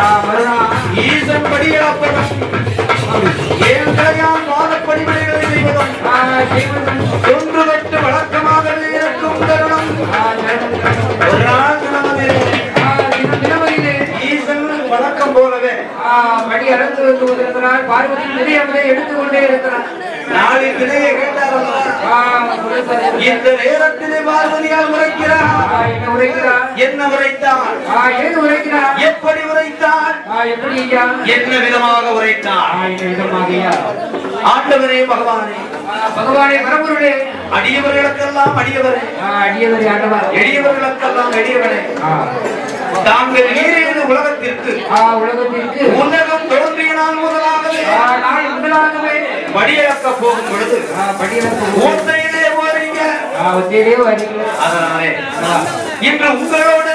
Abraham. படி அளந்து வந்து கொண்டிருக்கிறார் பார்வதி நிலையங்களை எடுத்துக்கொண்டே இருக்கிறார் உரைத்தார். இந்த நேரத்திலே பார்வதியால் உரைக்கிறார் என்ன உரைத்தார்? எப்படி உரைத்தார்? என்ன விதமாக உரைத்தார்? ஆண்டவரே பகவானே. பகவானே பரம்பொருளே. அடியவர்களுக்கெல்லாம் அடியவரே. அடியவரே ஆண்டவா எளியவர்களுக்கெல்லாம் எளியவனே ஆ, தாங்கள் நீரேது உலகத்திற்கு உலகத்திற்கு. உலகம் தோன்றிய நாள் முதலாகவே. முதலாகவே படியிழக்க போகும் பொழுது. படியிறக்க ஒத்தேரே வருகிறேன் அதனாலே இன்று உங்களோடு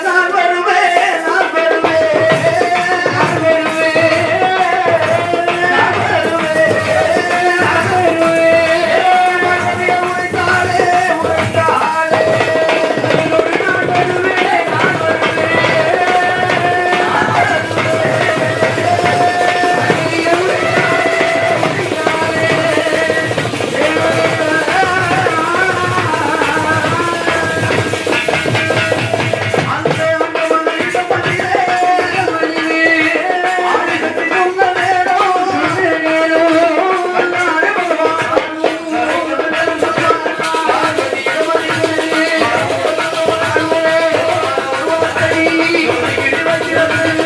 Thank you.